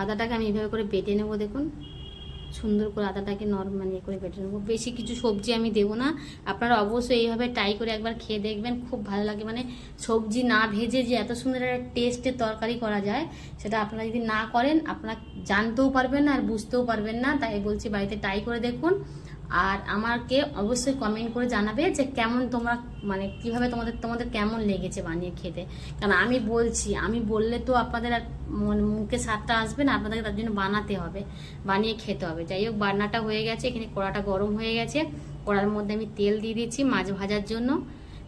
আদাটাকে আমি এইভাবে করে বেটে নেব, দেখুন। সুন্দর করে আদাটাকে নরম মানে ইয়ে করে বেটে নেব। বেশি কিছু সবজি আমি দেবো না। আপনারা অবশ্যই এইভাবে ট্রাই করে একবার খেয়ে দেখবেন, খুব ভালো লাগে। মানে সবজি না ভেজে যে এত সুন্দর একটা টেস্টের তরকারি করা যায়, সেটা আপনারা যদি না করেন, আপনারা জানতেও পারবেন না আর বুঝতেও পারবেন না। তাই বলছি বাড়িতে ট্রাই করে দেখুন। আর আমাকে অবশ্যই কমেন্ট করে জানাবে যে কেমন তোমরা মানে কীভাবে তোমাদের তোমাদের কেমন লেগেছে বানিয়ে খেতে। কারণ আমি বলছি, আমি বললে তো আপনাদের আর মুখে স্বাদটা আসবে না, আপনাদেরকে তার জন্য বানাতে হবে, বানিয়ে খেতে হবে। যাই হোক, বান্নাটা হয়ে গেছে, এখানে কড়াটা গরম হয়ে গেছে। কড়ার মধ্যে আমি তেল দিয়ে দিচ্ছি মাছ ভাজার জন্য।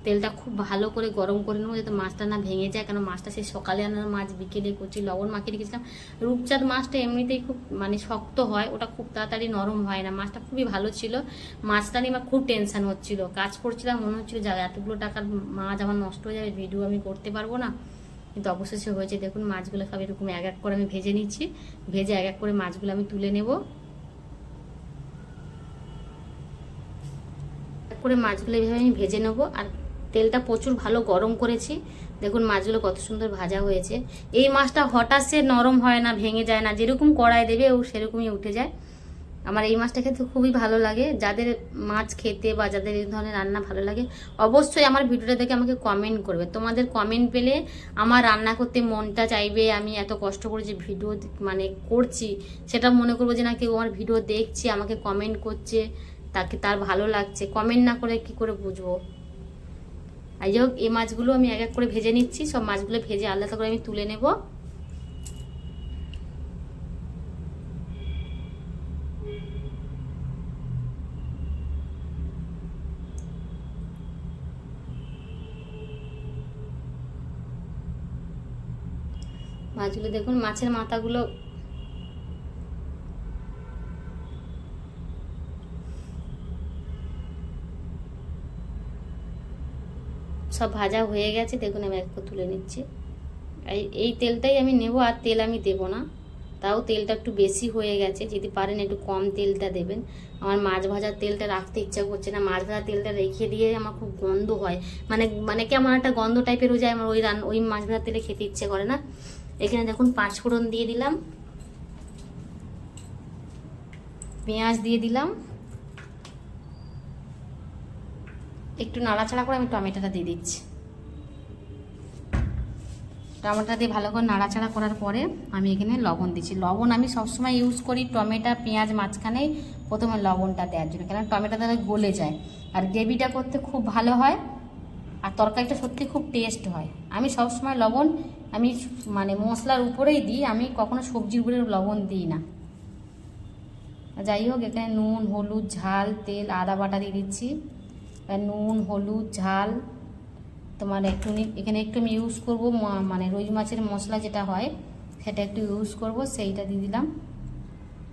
তেলটা খুব ভালো করে গরম করে নেব যাতে মাছটা না ভেঙে যায়। কারণ মাছটা সেই সকালে আনার মাছ, বিকেলে করছি লবণ মাখিয়ে রেখেছিলাম। রূপচাঁদ মাছটা এমনিতেই খুব মানে শক্ত হয়, ওটা খুব তাড়াতাড়ি নরম হয় না। মাছটা খুবই ভালো ছিল। মাছটা নিয়ে আমার খুব টেনশান হচ্ছিল। কাজ করছিলাম, মনে হচ্ছিল যা এতগুলো টাকার মাছ আমার নষ্ট হয়ে যাবে ভিডিও আমি করতে পারব না। কিন্তু অবশেষে হয়েছে, দেখুন মাছগুলো সব এরকম এক এক করে আমি ভেজে নিচ্ছি। ভেজে এক এক করে মাছগুলো আমি তুলে নেব। করে মাছগুলো এভাবে আমি ভেজে নেব। আর তেলটা প্রচুর ভালো গরম করেছি। দেখুন মাছগুলো কত সুন্দর ভাজা হয়েছে। এই মাছটা হঠাৎ সে নরম হয় না, ভেঙে যায় না, যেরকম কড়াই দেবে ও সেরকমই উঠে যায়। আমার এই মাছটা খেতে খুবই ভালো লাগে। যাদের মাছ খেতে বা যাদের এই ধরনের রান্না ভালো লাগে, অবশ্যই আমার ভিডিওটা দেখে আমাকে কমেন্ট করবে। তোমাদের কমেন্ট পেলে আমার রান্না করতে মনটা চাইবে, আমি এত কষ্ট করে যে ভিডিও মানে করছি, সেটা মনে করব যে না, কেউ আমার ভিডিও দেখছে, আমাকে কমেন্ট করছে, তাকে তার ভালো লাগছে। কমেন্ট না করে কি করে বুঝব? আর যাই হোক, এই মাছগুলো আমি এক এক করে ভেজে নিচ্ছি। সব মাছগুলো ভেজে আলাদা করে আমি তুলে নেব। মাছগুলো দেখুন, মাছের মাথাগুলো সব ভাজা হয়ে গেছে, দেখুন আমি এক তুলে নিচ্ছি। এই তেলটাই আমি নেব, আর তেল আমি দেব না। তাও তেলটা একটু বেশি হয়ে গেছে, যদি পারেন একটু কম তেলটা দেবেন। আমার মাছ ভাজার তেলটা রাখতে ইচ্ছা করছে না, মাছ ভাজার তেলটা রেখে দিয়ে আমার খুব গন্ধ হয়। মানে মানে কেমন একটা গন্ধ টাইপের হয়ে যায়, আমার ওই রান, ওই মাছ ভাজার তেলে খেতে ইচ্ছে করে না। এখানে দেখুন পাঁচ ফোড়ন দিয়ে দিলাম। পেঁয়াজ দিয়ে দিলাম। একটু নাড়াচাড়া করে আমি টমেটোটা দিয়ে দিচ্ছি। টমেটোটা দিয়ে ভালো করে নাড়াচাড়া করার পরে আমি এখানে লবণ দিচ্ছি। লবণ আমি সবসময় ইউজ করি টমেটো, পেঁয়াজ মাঝখানে প্রথমে লবণটা দেওয়ার জন্য কারণ টমেটো তাহলে গলে যায়। আর গ্রেভিটা করতে খুব ভালো হয় আর তরকারিটা সত্যি খুব টেস্ট হয়। আমি সবসময় লবণ, আমি মানে মশলার উপরেই দিই, আমি কখনো সবজির উপরে লবণ দিই না। যাই হোক, এখানে নুন, হলুদ, ঝাল, তেল, আদা বাটা দিয়ে দিচ্ছি। নুন, হলুদ, ঝাল। তোমার একটু এখানে একটু আমি ইউজ করব মানে রুই মাছের মশলা যেটা হয়, সেটা একটু ইউজ করব, সেইটা দিয়ে দিলাম।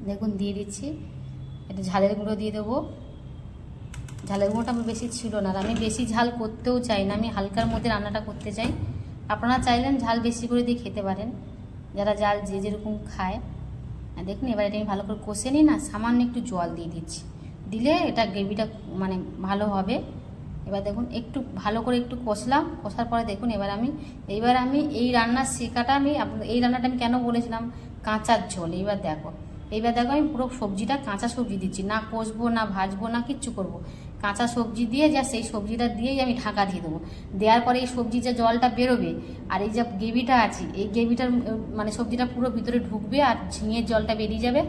দেখুন, দিয়ে দিচ্ছি। একটু ঝালের গুঁড়ো দিয়ে দেবো। ঝালের গুঁড়োটা আমার বেশি ছিল না, আর আমি বেশি ঝাল করতেও চাই না, আমি হালকার মধ্যে রান্নাটা করতে চাই। আপনারা চাইলেন ঝাল বেশি করে দিয়ে খেতে পারেন, যারা জাল যে যেরকম খায়। দেখুন, এবার এটা আমি ভালো করে কষে নিই না, সামান্য একটু জল দিয়ে দিচ্ছি। দিলে এটা গ্রেভিটা মানে ভালো হবে। এবার দেখুন, একটু ভালো করে একটু কষলাম। কষার পরে দেখুন, এবার আমি এইবার আমি এই রান্নার শেখাটা আমি এই রান্নাটা আমি কেন বলেছিলাম? কাঁচার ঝোল। এইবার দেখো এইবার দেখো আমি পুরো সবজিটা কাঁচা সবজি দিচ্ছি। না কষবো, না ভাজবো, না কিচ্ছু করব। কাঁচা সবজি দিয়ে যা সেই সবজিটা দিয়েই আমি ঢাকা দিয়ে দেবো। দেওয়ার পরে এই সবজি যে জলটা বেরোবে আর এই যে গ্রেভিটা আছে, এই গ্রেভিটার মানে সবজিটা পুরো ভিতরে ঢুকবে আর ঝিঙের জলটা বেরিয়ে যাবে,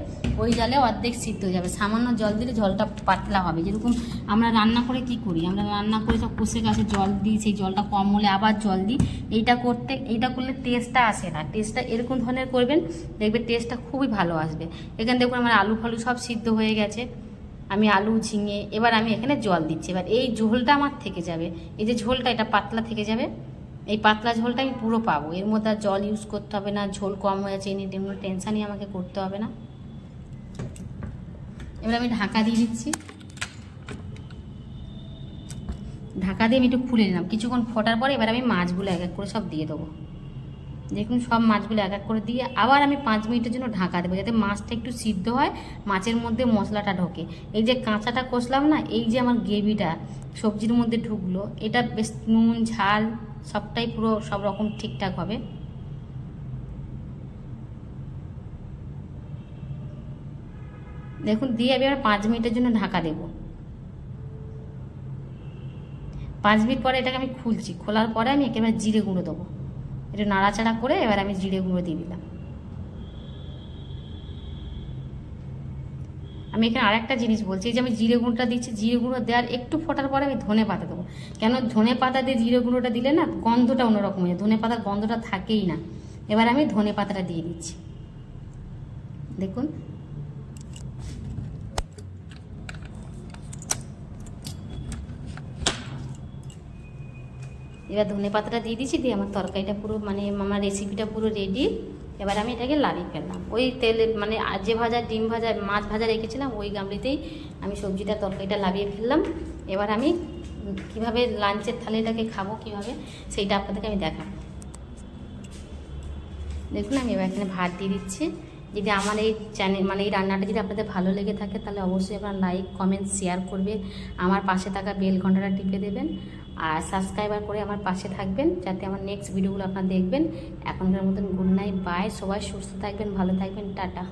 ওই জলে অর্ধেক সিদ্ধ হয়ে যাবে। সামান্য জল দিলে জলটা পাতলা হবে। যেরকম আমরা রান্না করে কি করি? আমরা রান্না করে সব কষে গাছে জল দিই, সেই জলটা কম হলে আবার জল দিই। এইটা করতে, এইটা করলে টেস্টটা আসে না। টেস্টটা এরকম ধরনের করবেন, দেখবে টেস্টটা খুবই ভালো আসবে। এখানে দেখুন আমার আলু ফালু সব সিদ্ধ হয়ে গেছে। আমি আলু ঝিঙে, এবার আমি এখানে জল দিচ্ছি। এবার এই ঝোলটা আমার থেকে যাবে। এই যে ঝোলটা, এটা পাতলা থেকে যাবে। এই পাতলা ঝোলটা আমি পুরো পাবো। এর মধ্যে আর জল ইউজ করতে হবে না, ঝোল কম হয়ে এই নিয়ে কোনো টেনশানই আমাকে করতে হবে না। এবার আমি ঢাকা দিয়ে দিচ্ছি। ঢাকা দিয়ে আমি একটু খুলে নিলাম। কিছুক্ষণ ফোটার পরে এবার আমি মাছগুলো এক এক করে সব দিয়ে দেবো। দেখুন, সব মাছগুলো এক এক করে দিয়ে আবার আমি পাঁচ মিনিটের জন্য ঢাকা দেবো, যাতে মাছটা একটু সিদ্ধ হয়, মাছের মধ্যে মশলাটা ঢোকে। এই যে কাঁচাটা কষলাম না, এই যে আমার গ্রেভিটা সবজির মধ্যে ঢুকলো, এটা বেশ নুন, ঝাল, সবটাই পুরো সব রকম ঠিকঠাক হবে। দেখুন, দিয়ে আমি আবার পাঁচ মিনিটের জন্য ঢাকা দেব। পাঁচ মিনিট পরে এটাকে আমি খুলছি, খোলার পরে আমি একেবারে জিরে গুঁড়ো দেবো। একটু নাড়াচাড়া করে এবার আমি জিরে গুঁড়ো দিয়ে দিলাম। আমি এখানে আরেকটা জিনিস বলছি যে আমি জিরে গুঁড়োটা দিচ্ছি, জিরে গুঁড়ো দেওয়ার একটু ফোটার পরে আমি ধনে পাতা দেবো। কেন ধনে পাতা দিয়ে জিরে গুঁড়োটা দিলে না গন্ধটা অন্যরকম হয়ে, ধনে পাতার গন্ধটা থাকেই না। এবার আমি ধনে পাতাটা দিয়ে দিচ্ছি। দেখুন এবার ধনে পাতাটা দিয়ে দিচ্ছি দিয়ে আমার তরকারিটা পুরো মানে আমার রেসিপিটা পুরো রেডি এবার আমি এটাকে লাড়িয়ে ফেললাম। ওই তেলে মানে যে ভাজা, ডিম ভাজা, মাছ ভাজা রেখেছিলাম, ওই গামলিতেই আমি সবজিটা, তরকারিটা লাভিয়ে ফেললাম। এবার আমি কীভাবে লাঞ্চের থালিটাকে খাব, কীভাবে, সেইটা আপনাদেরকে আমি দেখাবো। দেখুন, আমি এবার এখানে ভাত দিয়ে দিচ্ছি। যদি আমার এই চ্যানেল মানে এই রান্নাটা যদি আপনাদের ভালো লেগে থাকে, তাহলে অবশ্যই আপনার লাইক কমেন্ট শেয়ার করবে। আমার পাশে থাকা বেল ঘন্টাটা টিপে দেবেন। আর সাবস্ক্রাইবার করে আমার পাশে থাকবেন, যাতে আমার নেক্সট ভিডিওগুলো আপনারা দেখবেন। এখনকার মতন গুড নাইট বাই সবাই সুস্থ থাকবেন, ভালো থাকবেন, টাটা।